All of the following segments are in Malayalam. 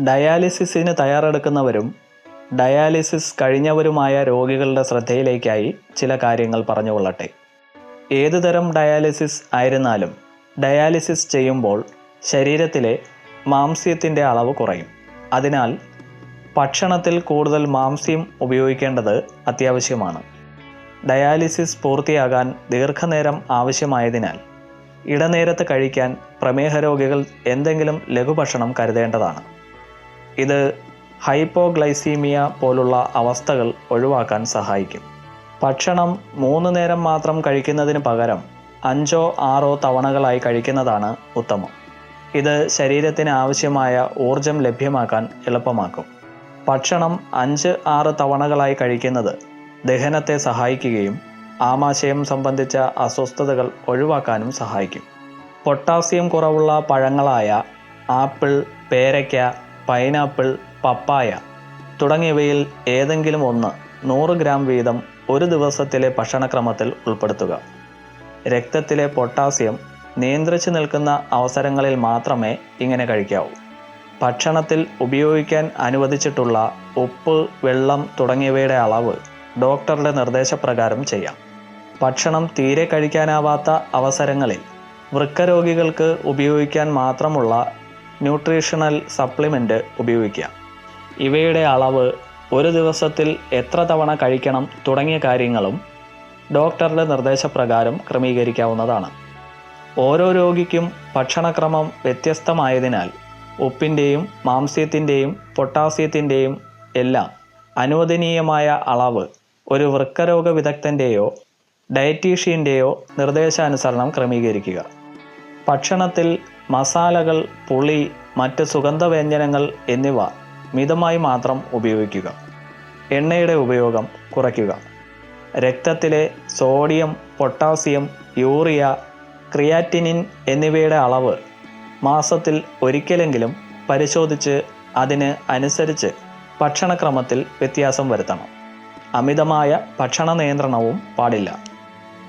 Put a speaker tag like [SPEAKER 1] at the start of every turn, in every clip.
[SPEAKER 1] ഡയാലിസിസിന് തയ്യാറെടുക്കുന്നവരും ഡയാലിസിസ് കഴിഞ്ഞവരുമായ രോഗികളുടെ ശ്രദ്ധയിലേക്കായി ചില കാര്യങ്ങൾ പറഞ്ഞുകൊള്ളട്ടെ. ഏതു തരം ഡയാലിസിസ് ആയിരുന്നാലും ഡയാലിസിസ് ചെയ്യുമ്പോൾ ശരീരത്തിലെ മാംസ്യത്തിന്റെ അളവ് കുറയും. അതിനാൽ ഭക്ഷണത്തിൽ കൂടുതൽ മാംസ്യം ഉപയോഗിക്കേണ്ടത് അത്യാവശ്യമാണ്. ഡയാലിസിസ് പൂർത്തിയാകാൻ ദീർഘനേരം ആവശ്യമായതിനാൽ ഇടനേരത്ത് കഴിക്കാൻ പ്രമേഹ രോഗികൾ എന്തെങ്കിലും ലഘുഭക്ഷണം കരുതേണ്ടതാണ്. ഇത് ഹൈപ്പോഗ്ലൈസീമിയ പോലുള്ള അവസ്ഥകൾ ഒഴിവാക്കാൻ സഹായിക്കും. ഭക്ഷണം മൂന്ന് നേരം മാത്രം കഴിക്കുന്നതിന് പകരം അഞ്ചോ ആറോ തവണകളായി കഴിക്കുന്നതാണ് ഉത്തമം. ഇത് ശരീരത്തിന് ആവശ്യമായ ഊർജം ലഭ്യമാക്കാൻ എളുപ്പമാക്കും. ഭക്ഷണം അഞ്ച് ആറ് തവണകളായി കഴിക്കുന്നത് ദഹനത്തെ സഹായിക്കുകയും ആമാശയം സംബന്ധിച്ച അസ്വസ്ഥതകൾ ഒഴിവാക്കാനും സഹായിക്കും. പൊട്ടാസ്യം കുറവുള്ള പഴങ്ങളായ ആപ്പിൾ പേരയ്ക്ക പൈനാപ്പിൾ പപ്പായ തുടങ്ങിയവയിൽ ഏതെങ്കിലും ഒന്ന് നൂറ് ഗ്രാം വീതം ഒരു ദിവസത്തിലെ ഭക്ഷണക്രമത്തിൽ ഉൾപ്പെടുത്തുക. രക്തത്തിലെ പൊട്ടാസ്യം നിയന്ത്രിച്ചു നിൽക്കുന്ന അവസരങ്ങളിൽ മാത്രമേ ഇങ്ങനെ കഴിക്കാവൂ. ഭക്ഷണത്തിൽ ഉപയോഗിക്കാൻ അനുവദിച്ചിട്ടുള്ള ഉപ്പ് വെള്ളം തുടങ്ങിയവയുടെ അളവ് ഡോക്ടറുടെ നിർദ്ദേശപ്രകാരം ചെയ്യാം. ഭക്ഷണം തീരെ കഴിക്കാനാവാത്ത അവസരങ്ങളിൽ വൃക്കരോഗികൾക്ക് ഉപയോഗിക്കാൻ മാത്രമുള്ള ന്യൂട്രീഷണൽ സപ്ലിമെന്റ് ഉപയോഗിക്കാം. ഇവയുടെ അളവ് ഒരു ദിവസത്തിൽ എത്ര തവണ കഴിക്കണം തുടങ്ങിയ കാര്യങ്ങളും ഡോക്ടറുടെ നിർദ്ദേശപ്രകാരം ക്രമീകരിക്കാവുന്നതാണ്. ഓരോ രോഗിക്കും ഭക്ഷണക്രമം വ്യത്യസ്തമായതിനാൽ ഉപ്പിന്റെയും മാംസ്യത്തിന്റെയും പൊട്ടാസ്യത്തിന്റെയും എല്ലാം അനുവദനീയമായ അളവ് ഒരു വൃക്കരോഗ വിദഗ്ധന്റെയോ ഡയറ്റീഷ്യന്റെയോ നിർദ്ദേശാനുസരണം ക്രമീകരിക്കുക. ഭക്ഷണത്തിൽ മസാലകൾ പുളി മറ്റ് സുഗന്ധവ്യഞ്ജനങ്ങൾ എന്നിവ മിതമായി മാത്രം ഉപയോഗിക്കുക. എണ്ണയുടെ ഉപയോഗം കുറയ്ക്കുക. രക്തത്തിലെ സോഡിയം പൊട്ടാസ്യം യൂറിയ ക്രിയാറ്റിനിൻ എന്നിവയുടെ അളവ് മാസത്തിൽ ഒരിക്കലെങ്കിലും പരിശോധിച്ച് അതിന് അനുസരിച്ച് ഭക്ഷണക്രമത്തിൽ വ്യത്യാസം വരുത്തണം. അമിതമായ ഭക്ഷണ നിയന്ത്രണവും പാടില്ല.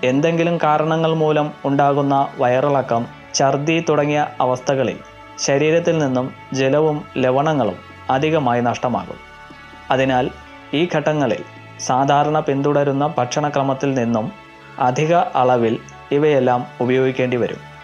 [SPEAKER 1] എന്തെങ്കിലും കാരണങ്ങൾ മൂലം ഉണ്ടാകുന്ന വയറിളക്കം ഛർദി തുടങ്ങിയ അവസ്ഥകളിൽ ശരീരത്തിൽ നിന്നും ജലവും ലവണങ്ങളും അധികമായി നഷ്ടമാകും. അതിനാൽ ഈ ഘട്ടങ്ങളിൽ സാധാരണ പിന്തുടരുന്ന ഭക്ഷണക്രമത്തിൽ നിന്നും അധിക അളവിൽ ഇവയെല്ലാം ഉപയോഗിക്കേണ്ടി വരും.